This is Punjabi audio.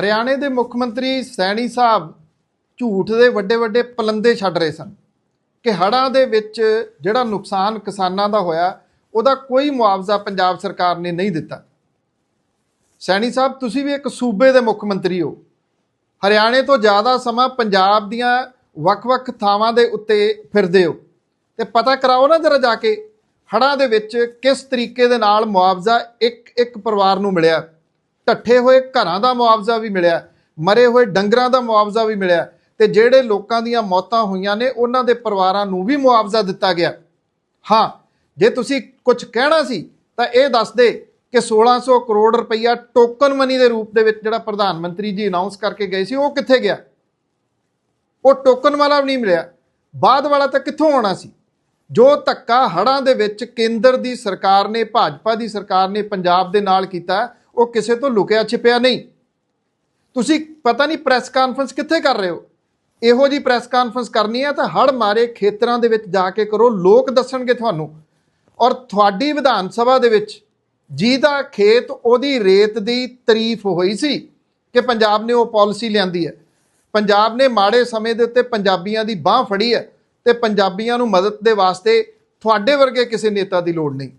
ਹਰਿਆਣੇ ਦੇ ਮੁੱਖ ਮੰਤਰੀ ਸੈਣੀ ਸਾਹਿਬ ਝੂਠ ਦੇ ਵੱਡੇ ਵੱਡੇ ਪਲੰਦੇ ਛੱਡ ਰਹੇ ਸਨ ਕਿ ਹੜ੍ਹਾਂ ਦੇ ਵਿੱਚ ਜਿਹੜਾ ਨੁਕਸਾਨ ਕਿਸਾਨਾਂ ਦਾ ਹੋਇਆ, ਉਹਦਾ ਕੋਈ ਮੁਆਵਜ਼ਾ ਪੰਜਾਬ ਸਰਕਾਰ ਨੇ ਨਹੀਂ ਦਿੱਤਾ। ਸੈਣੀ ਸਾਹਿਬ, ਤੁਸੀਂ ਵੀ ਇੱਕ ਸੂਬੇ ਦੇ ਮੁੱਖ ਮੰਤਰੀ ਹੋ। ਹਰਿਆਣੇ ਤੋਂ ਜ਼ਿਆਦਾ ਸਮਾਂ ਪੰਜਾਬ ਦੀਆਂ ਵੱਖ-ਵੱਖ ਥਾਵਾਂ ਦੇ ਉੱਤੇ ਫਿਰਦੇ ਹੋ। ਤੇ ਪਤਾ ਕਰਾਓ ਨਾ ਜਰਾ ਜਾ ਕੇ, ਹੜ੍ਹਾਂ ਦੇ ਵਿੱਚ ਕਿਸ ਤਰੀਕੇ ਦੇ ਨਾਲ ਮੁਆਵਜ਼ਾ ਇੱਕ ਇੱਕ ਪਰਿਵਾਰ ਨੂੰ ਮਿਲਿਆ। ਢੱਠੇ ਹੋਏ ਘਰਾਂ ਦਾ ਮੁਆਵਜ਼ਾ ਵੀ ਮਿਲਿਆ, ਮਰੇ ਹੋਏ ਡੰਗਰਾਂ ਦਾ ਮੁਆਵਜ਼ਾ ਵੀ ਮਿਲਿਆ ਤੇ ਜਿਹੜੇ ਲੋਕਾਂ ਦੀਆਂ ਮੌਤਾਂ ਹੋਈਆਂ ਨੇ, ਉਹਨਾਂ ਦੇ ਪਰਿਵਾਰਾਂ ਨੂੰ ਵੀ ਮੁਆਵਜ਼ਾ ਦਿੱਤਾ ਗਿਆ। ਹਾਂ, ਜੇ ਤੁਸੀਂ ਕੁਝ ਕਹਿਣਾ ਸੀ, ਤਾਂ ਇਹ ਦੱਸ ਦੇ ਕਿ 1600 ਕਰੋੜ ਰੁਪਈਆ ਟੋਕਨ ਮਨੀ ਦੇ ਰੂਪ ਦੇ ਵਿੱਚ ਜਿਹੜਾ ਪ੍ਰਧਾਨ ਮੰਤਰੀ ਜੀ ਅਨਾਉਂਸ ਕਰਕੇ ਗਏ ਸੀ, ਉਹ ਕਿੱਥੇ ਗਿਆ? ਉਹ ਟੋਕਨ ਵਾਲਾ ਵੀ ਨਹੀਂ ਮਿਲਿਆ। ਬਾਅਦ ਵਾਲਾ ਤਾਂ ਕਿੱਥੋਂ ਆਉਣਾ ਸੀ? ਜੋ ਧੱਕਾ ਹੜਾਂ ਦੇ ਵਿੱਚ ਕੇਂਦਰ ਦੀ ਸਰਕਾਰ ਨੇ, ਭਾਜਪਾ ਦੀ ਸਰਕਾਰ ਨੇ ਪੰਜਾਬ ਦੇ ਨਾਲ ਕੀਤਾ ਉਹ ਕਿਸੇ ਤੋਂ ਲੁਕਿਆ ਛਿਪਿਆ ਨਹੀਂ। ਤੁਸੀਂ ਪਤਾ ਨਹੀਂ ਪ੍ਰੈਸ ਕਾਨਫਰੰਸ ਕਿੱਥੇ ਕਰ ਰਹੇ ਹੋ? ਇਹੋ ਜੀ ਪ੍ਰੈਸ ਕਾਨਫਰੰਸ ਕਰਨੀ ਹੈ ਤਾਂ ਹੜ ਮਾਰੇ ਖੇਤਰਾਂ ਦੇ ਵਿੱਚ ਜਾ ਕੇ ਕਰੋ, ਲੋਕ ਦੱਸਣਗੇ ਤੁਹਾਨੂੰ। ਔਰ ਤੁਹਾਡੀ ਵਿਧਾਨ ਸਭਾ ਦੇ ਵਿੱਚ ਜਿਹਦਾ ਖੇਤ ਉਹਦੀ ਰੇਤ ਦੀ ਤਾਰੀਫ ਹੋਈ ਸੀ ਕਿ ਪੰਜਾਬ ਨੇ ਉਹ ਪਾਲਿਸੀ ਲਿਆਂਦੀ ਹੈ। ਪੰਜਾਬ ਨੇ ਮਾੜੇ ਸਮੇਂ ਦੇ ਉੱਤੇ ਪੰਜਾਬੀਆਂ ਦੀ ਬਾਹ ਫੜੀ ਹੈ ਤੇ ਪੰਜਾਬੀਆਂ ਨੂੰ ਮਦਦ ਦੇ ਵਾਸਤੇ ਤੁਹਾਡੇ ਵਰਗੇ ਕਿਸੇ ਨੇਤਾ ਦੀ ਲੋੜ ਨਹੀਂ।